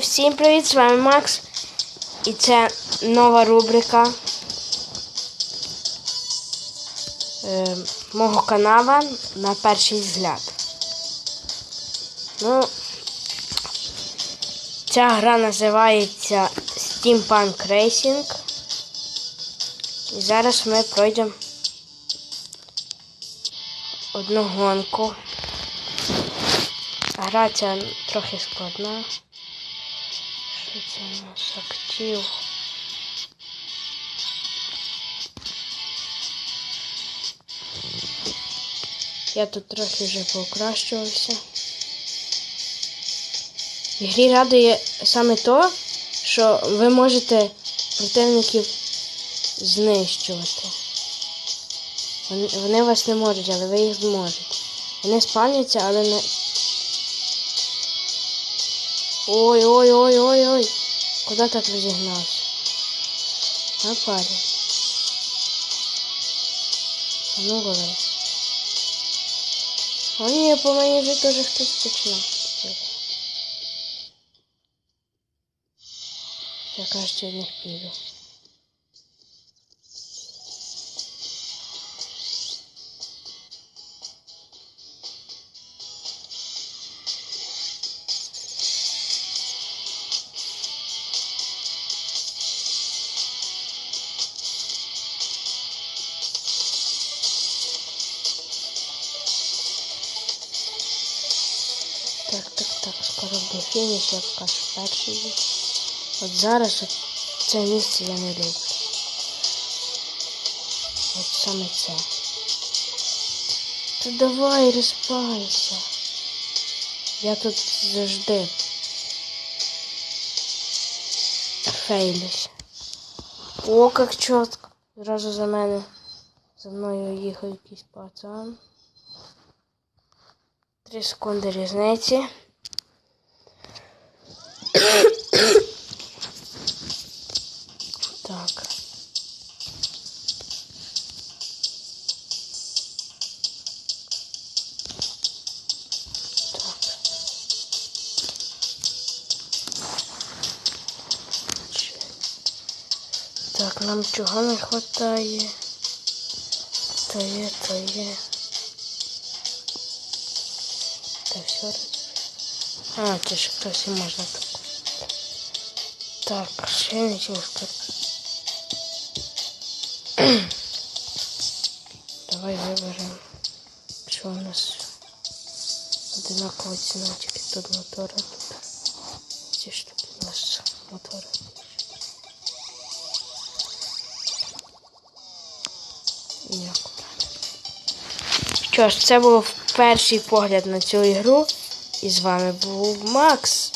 Всім привіт, з вами Макс. І це нова рубрика е, мого канала на перший взгляд. Ну, ця гра називається Steampunk Racing. І зараз ми пройдемо одну гонку. Гра ця трохи складна. Це у нас актив? Я тут трохи вже покращувався. В грі радує саме то, що ви можете противників знищувати. Вони вас не можуть, але ви їх зможете. Вони спавняться, але не. Ой, ой, ой, ой, ой. Куда так розігнався? А парень. А ну говори. А не, по моей же тоже кто-то починав. Я кажется, від них Так, так, так, скоро буде фініш, я покажу перший. От зараз от це місце я не люблю. От саме це. Та давай розпайся. Я тут завжди фейлюсь. О, як чітко. Зразу за мене. За мною їхав якийсь пацан. Три секунди різниці. Так. Так. Нам чого не хватає? То є, то є. все розбив. А, це ж хтось і можна так. Так, ще нічого сказати. Давай виберемо. Що у нас одинаково ціна, тільки тут мотора тут. Ці штуки у нас мотори. Ніяко. Що ж, це був перший погляд на цю ігру. І з вами був Макс.